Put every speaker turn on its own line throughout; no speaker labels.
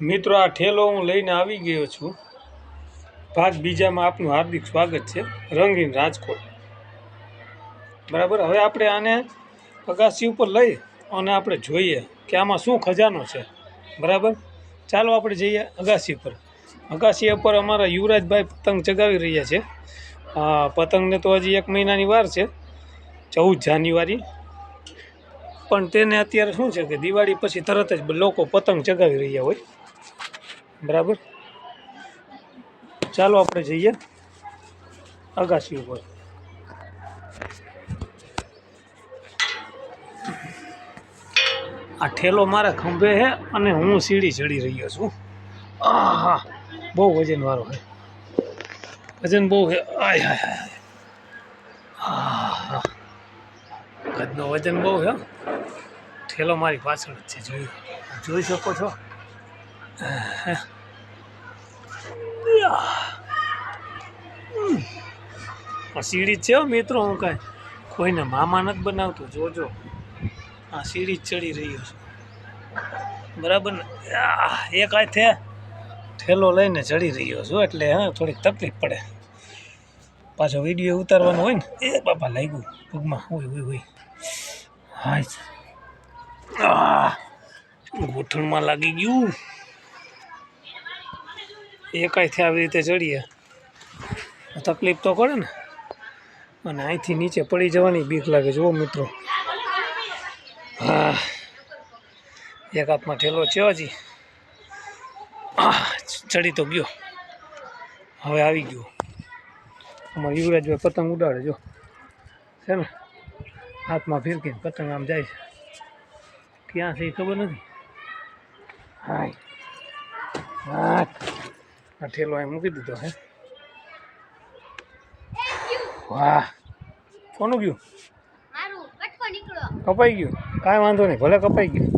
મિત્રો, આ ઠેલો હું લઈને આવી ગયો છું. ભાગ બીજામાં આપનું હાર્દિક સ્વાગત છે. રંગીન રાજકોટ. બરાબર? હવે આપણે આને અગાસી ઉપર લઈ અને આપણે જોઈએ કે આમાં શું ખજાનો છે. બરાબર? ચાલો આપણે જઈએ અગાસી પર. અગાસી ઉપર અમારા યુવરાજભાઈ પતંગ ચગાવી રહ્યા છે. પતંગને તો હજી એક મહિનાની વાર છે. ચૌદ જાન્યુઆરી. પણ તેને અત્યારે શું છે કે દિવાળી પછી તરત જ લોકો પતંગ ચગાવી રહ્યા હોય. બરાબર? ચાલો આપણે જઈએ. અગાસી ઉપર. આ ઠેલો મારા ખંભે છે અને હું સીડી ચડી રહ્યો છું. આહા, બહુ વજનવાળો છે વજન બહુ છે આય, હાય હાય કદનો વજન બહુ છે ઠેલો મારી પાછળ જ છે, જોયું. જોઈ શકો છો? આ સીડી જ છે મિત્રો હું કાંઈ. કોઈને મામા નથી બનાવતો. જોજો. આ સીડી ચડી રહ્યો છું. બરાબર ને? એ એક થે ઠેલો લઈને ચડી રહ્યો છું એટલે હા થોડીક તકલીફ પડે. પાછો વીડિયો ઉતારવાનો હોય ને એ બાપા લાગ્યું. પગમાં હોય હોય હોય. આહ, ગોઠણમાં લાગી ગયું. એકાઈથી આવી રીતે ચડીએ. તકલીફ તો પડે ને. અને અહીંથી નીચે પડી જવાની બીક લાગે જુઓ મિત્રો. હા. એક હાથમાં ઠેલો છે હજી. ચડી તો ગયો. હવે આવી ગયો. અમારા યુવરાજભાઈ પતંગ ઉડાડે, જો. છે ને? હાથમાં ફિરકીને પતંગ આમ જાય છે. ક્યાં છે ખબર નથી? હાય. હા આ ઠેલો અહીં મૂકી દીધો હે? વાહ. કોનું ગયું? કપાઈ ગયું. કાંઈ વાંધો નહીં ભલે કપાઈ ગયું.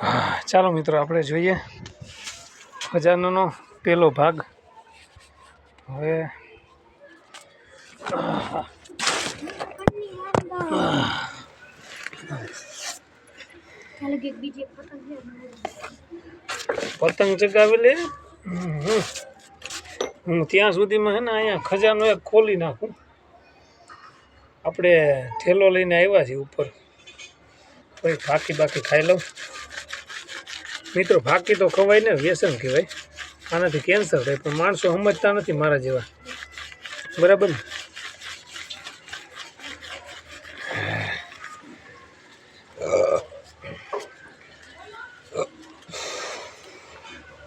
હા, ચાલો મિત્રો આપણે જોઈએ. ખજાનાનો પેલો ભાગ. હવે
પતંગ
ચગાવી લે. હું ત્યાં સુધીમાં હે ને અહીંયા ખજાનો એક ખોલી નાખું. આપણે થેલો લઈને આવ્યા છીએ ઉપર. કોઈ ફાકી બાકી ખાઈ લઉં. મિત્રો, ફાકી તો ખવાય ને, વ્યસન કહેવાય. આનાથી કેન્સર થાય, પણ માણસો સમજતા નથી મારા જેવા. બરાબર ને?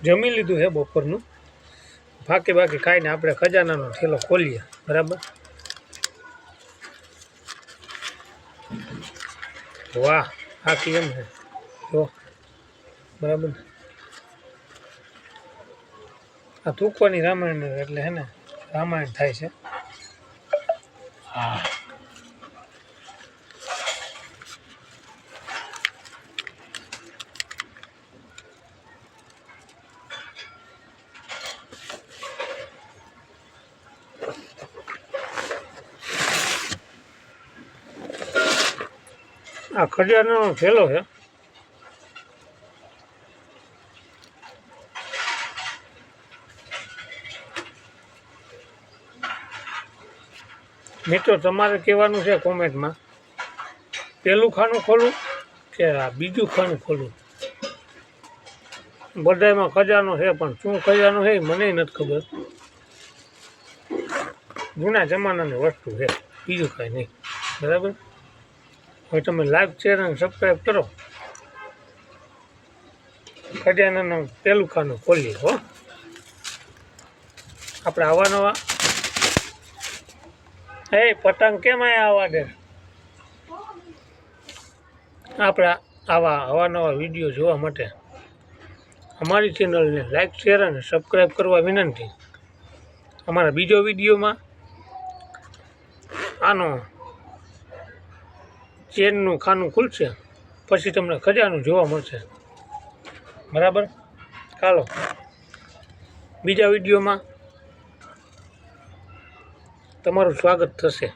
જમી લીધું છે બપોરનું. બાકી બાકી ખાઈને આપણે ખજાનાનો ઠેલો ખોલીએ. બરાબર? વાહ આ એમ છે જો. બરાબર? આ તૂકવાની રામાયણ એટલે હે ને, રામાયણ થાય છે. હા આ ખજાનાનો થેલો છે. મિત્રો, તમારે કહેવાનું છે કોમેન્ટમાં, પેલું ખાનું ખોલું કે આ બીજું ખાનું ખોલું? બધામાં ખજાનો છે, પણ શું ખજાનો છે મને નથી ખબર. જૂના જમાનાની વસ્તુ છે, બીજું કાંઈ નહીં. બરાબર? હવે તમે લાઈક, શેર અને સબસ્ક્રાઈબ કરો. ખજાનાનું પેલું ખાનું ખોલીએ હો. આપણે આવા નવા એ, પતંગ કેમ આયા આવા દે? આપણા આવા અવાનવા વીડિયો જોવા માટે. અમારી ચેનલને લાઈક, શેર અને સબસ્ક્રાઈબ કરવા વિનંતી. અમારા બીજો વિડીયોમાં આનો ચેનનું ખાનું ખુલશે, પછી તમને ખજાનું જોવા મળશે. બરાબર? ચાલો. બીજા વિડીયોમાં તમારું સ્વાગત થશે.